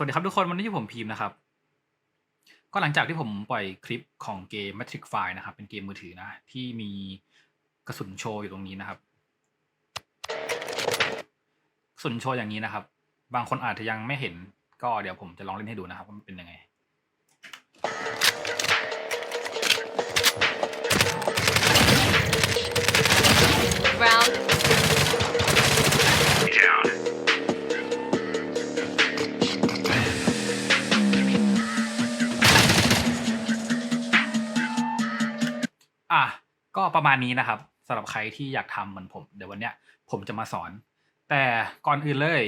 สวัสดีครับทุกคนวันนี้ที่ผมพิมพ์นะครับ ก็หลังจากที่ผมปล่อยคลิปของเกม Matrix f i นะครับ เป็นเกมมือถือนะ ที่มีกระสุนโชว์อยู่ตรงนี้นะครับกระสุนโชว์อย่างนี้นะครับ บางคนอาจจะยังไม่เห็น ก็เดี๋ยวผมจะลองเล่นให้ดูนะครับว่ามันเป็นยังไง ประมาณนี้นะครับสำหรับใครที่อยากทำเหมือนผม เดี๋ยววันเนี้ยผมจะมาสอน แต่ก่อนอื่นเลย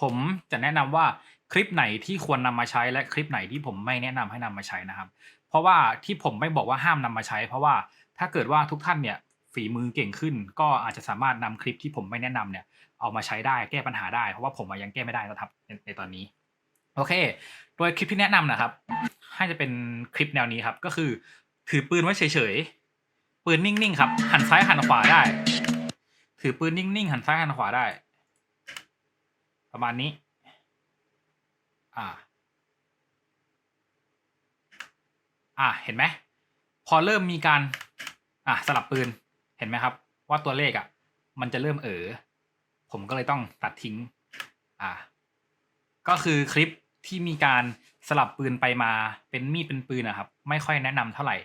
ผมจะแนะนำว่าคลิปไหนที่ควรนำมาใช้และคลิปไหนที่ผมไม่แนะนำให้นำมาใช้นะครับ เพราะว่าที่ผมไม่บอกว่าห้ามนำมาใช้ เพราะว่าถ้าเกิดว่าทุกท่านเนี่ยฝีมือเก่งขึ้น ก็อาจจะสามารถนำคลิปที่ผมไม่แนะนำเนี่ยเอามาใช้ได้แก้ปัญหาได้ เพราะว่าผมยังแก้ไม่ได้นะครับในในตอนนี้โอเค โดยคลิปที่แนะนำนะครับ ให้จะเป็นคลิปแนวนี้ครับ ก็คือถือปืนไว้เฉยๆ ปืนนิ่งๆครับ หันซ้ายหันขวาได้ ถือปืนนิ่งๆหันซ้ายหันขวาได้ ประมาณนี้ อ่า อ่าเห็นไหมพอเริ่มมีการ อะสลับปืนเห็นไหมครับ ว่าตัวเลขอะ มันจะเริ่มเออผมก็เลยต้องตัดทิ้ง อ่า ก็คือคลิปที่มีการสลับปืนไปมาเป็นมีดเป็นปืนนะครับ ไม่ค่อยแนะนำเท่าไหร่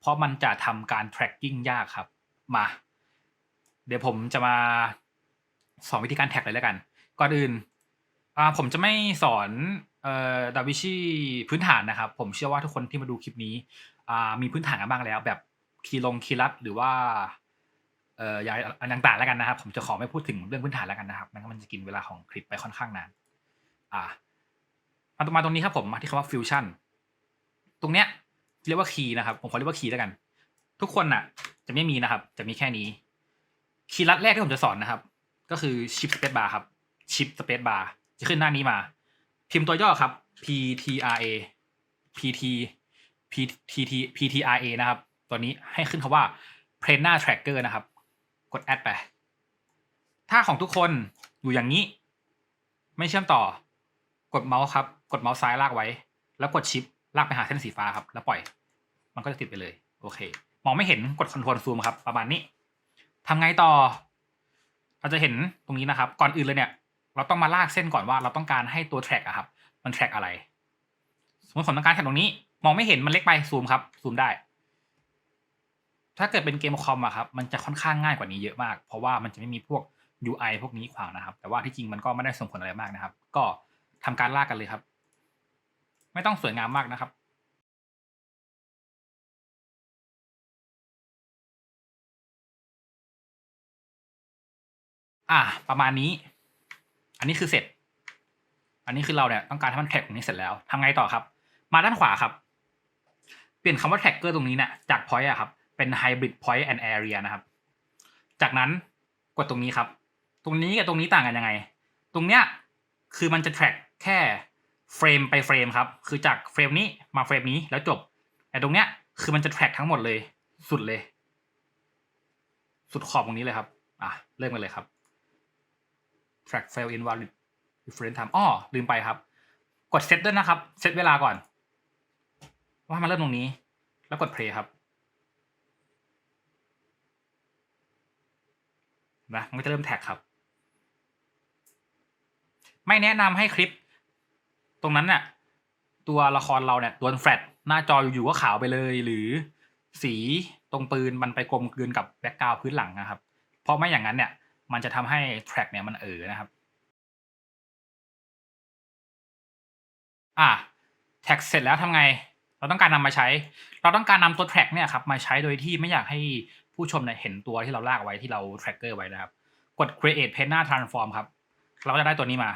เพราะมันจะทำการ tracking ยากครับ มา เดี๋ยวผมจะมาสอนวิธีการแท็กเลยแล้วกัน ก่อนอื่นผมจะไม่สอนเอ่อดาวิชีพื้นฐานนะครับ ผมเชื่อว่าทุกคนที่มาดูคลิปนี้อ่ามีพื้นฐานกันบ้างแล้ว แบบคีลงคีย์ลัดหรือว่าเอ่ออย่างต่างๆแล้วกันนะครับ ผมจะขอไม่พูดถึงเรื่องพื้นฐานแล้วกันนะครับมันมันจะกินเวลาของคลิปไปค่อนข้างนานอ่ามาตรงมาตรงนี้ครับผมมาที่คำว่าฟิวชั่นตรงเนี้ย เรียกว่าคีย์นะครับ ผมขอเรียกว่าคีย์แล้วกัน ทุกคนน่ะ จะไม่มีนะครับ จะมีแค่นี้ คีย์ลัดแรกที่ผมจะสอนนะครับ ก็คือชิปสเปซบาร์ครับชิปสเปซบาร์จะขึ้นหน้านี้มา พิมพ์ตัวย่อครับ PTRA PT PTT PTRA นะครับ ตัวนี้ให้ขึ้นคำว่า p r e n a Tracker นะครับ กดแอดไป ถ้าของทุกคนอยู่อย่างนี้ ไม่เชื่อมต่อ กดเมาส์ครับ กดเมาส์ซ้ายลากไว้ แล้วกดชิปลากไปหาเส้นสีฟ้าครับ แล้วปล่อย มันก็จะติดไปเลย โอเค มองไม่เห็นกดคอนโทรลซูมครับ ประมาณนี้ทำไงต่อ เราจะเห็นตรงนี้นะครับ ก่อนอื่นเลยเนี่ย เราต้องมาลากเส้นก่อนว่าเราต้องการให้ตัว track อะครับ มัน track อะไร สมมติผมต้องการแท็กตรงนี้ มองไม่เห็นมันเล็กไปซูมครับ ซูมได้ ถ้าเกิดเป็นเกมคอมอะครับ มันจะค่อนข้างง่ายกว่านี้เยอะมาก เพราะว่ามันจะไม่มีพวก UI พวกนี้ขวางนะครับ แต่ว่าที่จริงมันก็ไม่ได้ส่งผลอะไรมากนะครับ ก็ทำการลากกันเลยครับ ไม่ต้องสวยงามมากนะครับ อะประมาณนี้ อันนี้คือเสร็จ อันนี้คือเราเนี่ยต้องการให้มันแท็กตรงนี้เสร็จแล้วทำไงต่อครับ มาด้านขวาครับ เปลี่ยนคำว่า tracker ตรงนี้เนี่ยจาก point อะครับ เป็น hybrid point and area นะครับ จากนั้นกดตรงนี้ครับ ตรงนี้กับตรงนี้ต่างกันยังไง ตรงเนี้ยคือมันจะ track แค่เฟรมไปเฟรมครับ คือจากเฟรมนี้มาเฟรมนี้แล้วจบ แต่ตรงเนี้ยคือมันจะ track ทั้งหมดเลย สุดเลย สุดขอบตรงนี้เลยครับ อะ เริ่มกันเลยครับ track fail invalid reference time อ้อลืมไปครับ กดเซตด้วยนะครับ เซตเวลาก่อน ว่ามันเริ่มตรงนี้ แล้วกด play ครับนะมันจะเริ่มแท็กครับ ไม่แนะนำให้คลิป ตรงนั้นเนี่ยตัวละครเราเนี่ยโดนแฟลตหน้าจออยู่ๆก็ขาวไปเลยหรือสีตรงปืนมันไปกลมกลืนกับแบ็กกราวพื้นหลังนะครับ เพราะไม่อย่างนั้นเนี่ย มันจะทำให้แทร็กเนี่ยมันเออนะครับ อะแท็กเสร็จแล้วทำไง เราต้องการนำมาใช้ เราต้องการนำตัวแทร็กเนี่ยครับมาใช้โดยที่ไม่อยากให้ผู้ชมเนี่ยเห็นตัวที่เราลากไว้ที่เรา tracker ไว้นะครับ กด create p a n a transform ครับ เราก็จะได้ตัวนี้มา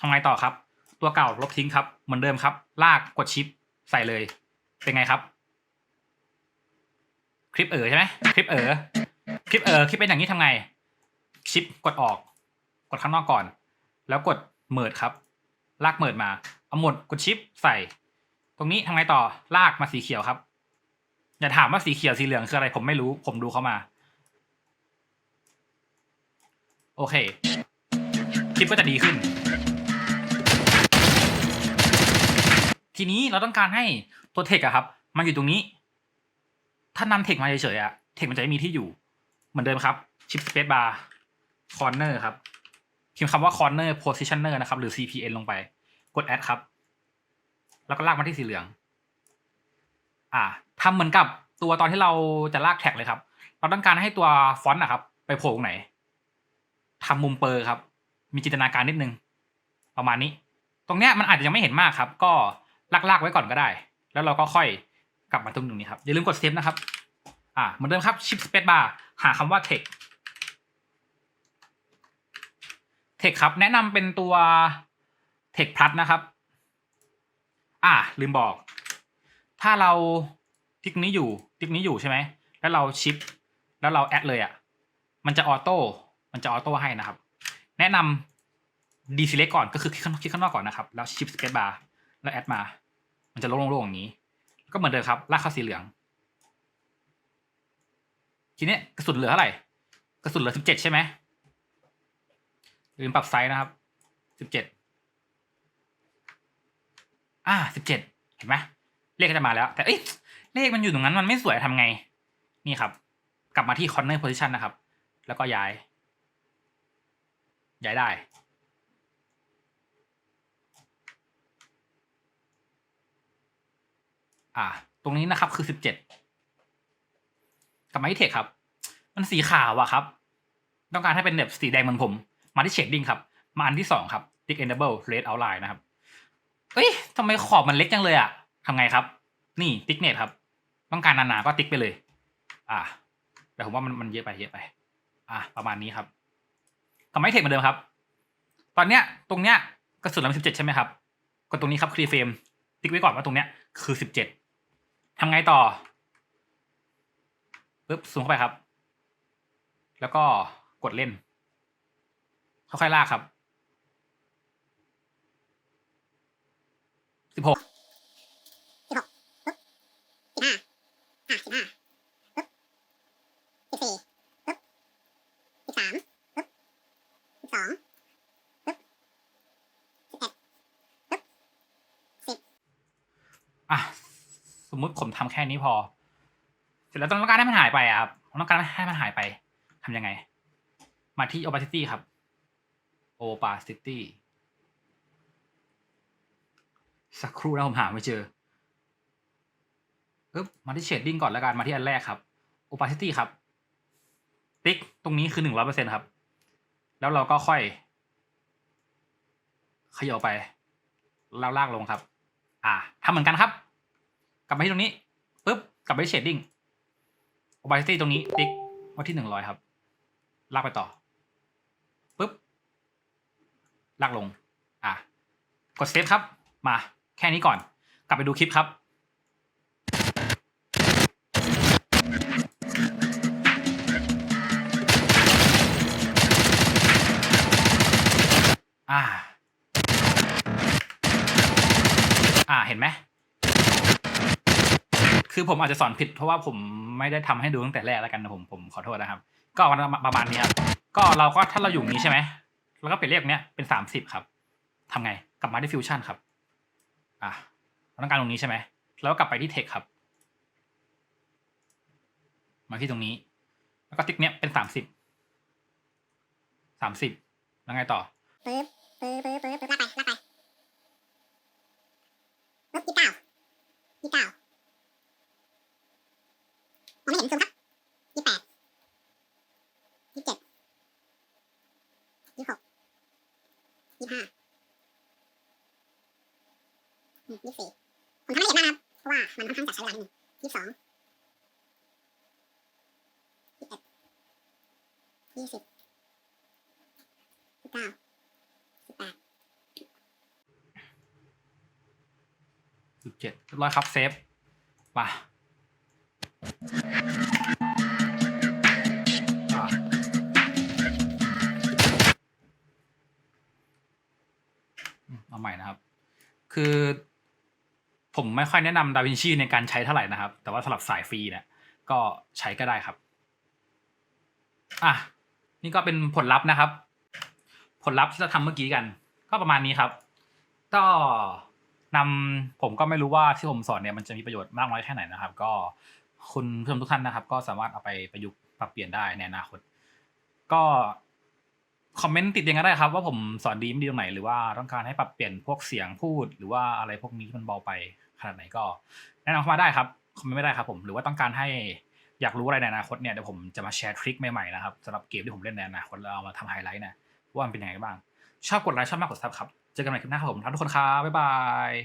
ทำไงต่อครับ ตัวเก่าลบทิ้งครับ เหมือนเดิมครับ ลากกดชิปใส่เลย เป็นไงครับ คลิปเอ๋อใช่ไหมคลิปเอ๋อคลิปเอ๋อคลิปเป็นอย่างนี้ทำไง ชิปกดออก กดข้างนอกก่อน แล้วกดเมิดครับ ลากเมิดมาเอาหมดกดชิปใส่ ตรงนี้ทำไงต่อลากมาสีเขียวครับ อย่าถามว่าสีเขียวสีเหลืองคืออะไร ผมไม่รู้ผมดูเขามา โอเคคลิปก็จะดีขึ้น ทีนี้เราต้องการให้ตัวเทคอะครับ มันอยู่ตรงนี้ ถ้านำเทคมาเฉยๆอะเทคมันจะไม่มีที่อยู่ เหมือนเดิมครับ ชิปสเปซบาร์ คอร์เนอร์ครับ พิมพ์คำว่า corner positioner นะครับ หรือ cpn ลงไป กด add ครับ แล้วก็ลากมาที่สีเหลือง อ่าทำเหมือนกับตัวตอนที่เราจะลากแท็กเลยครับ เราต้องการให้ตัวฟอนต์นะครับ ไปโผล่ตรงไหนทำมุมเปอร์ครับ มีจินตนาการนิดนึง ประมาณนี้ ตรงเนี้ยมันอาจจะยังไม่เห็นมากครับ ก็ลากๆไว้ก่อนก็ได้ แล้วเราก็ค่อยกลับมาตรงนี้ครับ อย่าลืมกดเซฟนะครับ อ่าเหมือนเดิมครับชิปสเปซบาร์หาคำว่า text เทคครับ แนะนำเป็นตัวเทคพลัสนะครับ อ่าลืมบอก ถ้าเราติ๊กนี้อยู่ติ๊กนี้อยู่ใช่ไหม แล้วเราชิป แล้วเราแอดเลยอะ่ะ มันจะออโต้ มันจะออโต้ให้นะครับ แนะนำดีซีเล็กก่อนก็คือคลิกข้างคลิกข้างนอกก่อนนะครับ แล้วชิปสเปซบาร์ แล้วแอดมา มันจะโล่งๆอย่างนี้ ก็เหมือนเดิมครับ ลากเข้าสีเหลือง ทีนี้กระสุนเหลือเท่าไหร่ กระสุนเหลือสิบเจ็ดใช่ไหม ลืมปรับไซส์นะครับสิบเจ็ดอ่าสิบเจ็ดเห็นไหมเลขก็จะมาแล้ว แต่เอ้ยเลขมันอยู่ตรงนั้นมันไม่สวยทำไง นี่ครับ กลับมาที่ corner position นะครับ แล้วก็ย้าย ย้ายได้อ่า ตรงนี้นะครับคือสิบเจ็ดกลับมาที่เทคครับ มันสีขาวอะครับ ต้องการให้เป็นแบบสีแดงเหมือนผม มาที่เชดดิ้งครับ มาอันที่สองครับ Tick Enable Red Outline นะครับ เอ้ยทำไมขอบมันเล็กจังเลยอะทำไงครับ นี่ Thickness ครับ ต้องการหนาๆก็ติ๊กไปเลย อ่าแต่ผมว่ามันมันเยอะไปเยอะไป อ่าประมาณนี้ครับกลับมาที่เทคเหมือนเดิมครับ ตอนเนี้ยตรงเนี้ยกระสุนเราสิบเจ็ดใช่ไหมครับกดตรงนี้ครับ Clear Frame ติ๊กไว้ก่อนว่าตรงเนี้ยคือสิบเจ็ดทำไงต่อปึ๊บซูมเข้าไปครับ แล้วก็กดเล่น ค่อยๆลากครับสิบหกสิบห้าอะสิบห้าปึ๊บสิบสี่ปึ๊บสิบสามปึ๊บสิบสองปึ๊บสิบเอ็ดปึ๊บสิบอะสมมุติผมทำแค่นี้พอ เสร็จแล้วต้องการให้มันหายไปอะครับต้องการให้มันหายไปทำยังไง มาที่ opacity ครับ opacity สักครู่นะผมหาไม่เจอปึ๊บมาที่ shading ก่อนแล้วกันมาที่อันแรกครับ opacity ครับ ติ๊กตรงนี้คือหนึ่งร้อยเปอร์เซ็นครับ แล้วเราก็ค่อย ขยับไปแล้วลากลงครับ อ่าทำเหมือนกันครับ กลับมาที่ตรงนี้ปุ๊บกลับไปที่ shading opacity ตรงนี้ ติ๊กไว้ที่หนึ่งร้อยครับ ลากไปต่อปุ๊บ ลากลง อะ กดเซฟครับ มา แค่นี้ก่อน กลับไปดูคลิปครับอ่า อ่า เห็นไหม คือผมอาจจะสอนผิดเพราะว่าผมไม่ได้ทำให้ดูตั้งแต่แรกแล้วกันนะผม ผมขอโทษนะครับ ก็ประมาณนี้ครับ ก็เราก็ถ้าเราอยู่นี้ใช่ไหม แล้วก็เปลี่ยนเลขเนี้ยเป็นสามสิบครับทำไงกลับมาที่ฟิวชั่นครับ อะเราต้องการตรงนี้ใช่ไหมแล้วกลับไปที่เทคครับ มาที่ตรงนี้ แล้วก็ติ๊กเนี้ยเป็นสามสิบสามสิบแล้วไงต่อปึ๊บปึ๊บปึ๊บปึ๊บปึ๊บลากไปลากไปปึ๊บยี่สิบเก้ายี่สิบเก้ามไม่เห็นซูมครับยี่สิบแปดยี่สิบเจ็ดยี่สิบหก ยี่ห้ายี่สี่ผมทำละเอียดมากครับ เพราะว่ามันค่อนข้างจะใช้เวลานิดนึงยี่สิบสองยี่สิบเอ็ดยี่สิบยี่สิบเก้าสิบแปดสิบเจ็ดเรียบร้อยครับเซฟมาอะ เอาใหม่นะครับ คือผมไม่ค่อยแนะนำดาวินชีในการใช้เท่าไหร่นะครับ แต่ว่าสำหรับสายฟรีเนี่ยก็ใช้ก็ได้ครับ อะ นี่ก็เป็นผลลัพธ์นะครับ ผลลัพธ์ที่เราทำเมื่อกี้กัน ก็ประมาณนี้ครับ ก็นำผมก็ไม่รู้ว่าที่ผมสอนเนี่ยมันจะมีประโยชน์มากน้อยแค่ไหนนะครับ ก็คุณผู้ชมทุกท่านนะครับ ก็สามารถเอาไปประยุกต์ปรับเปลี่ยนได้ในอนาคต ก็ คอมเมนต์ติดยังไงได้ครับ ว่าผมสอนดีไม่ดีตรงไหนหรือว่าต้องการให้ปรับเปลี่ยนพวกเสียงพูด หรือว่าอะไรพวกนี้ที่มันเบาไปขนาดไหนก็แนะนำเข้ามาได้ครับคอมเมนต์ไม่ได้ครับผมหรือว่าต้องการให้อยากรู้อะไรในอนาคตเนี่ยเดี๋ยวผมจะมาแชร์ทริคใหม่ๆนะครับสำหรับเกมที่ผมเล่นในอนาคตแล้วเอามาทำไฮไลท์เนี่ยว่ามันเป็นยังไงบ้างชอบกดไลค์ชอบมากกดซับครับเจอกันใหม่คลิปหน้าครับผมทุกคนครับบ๊ายบาย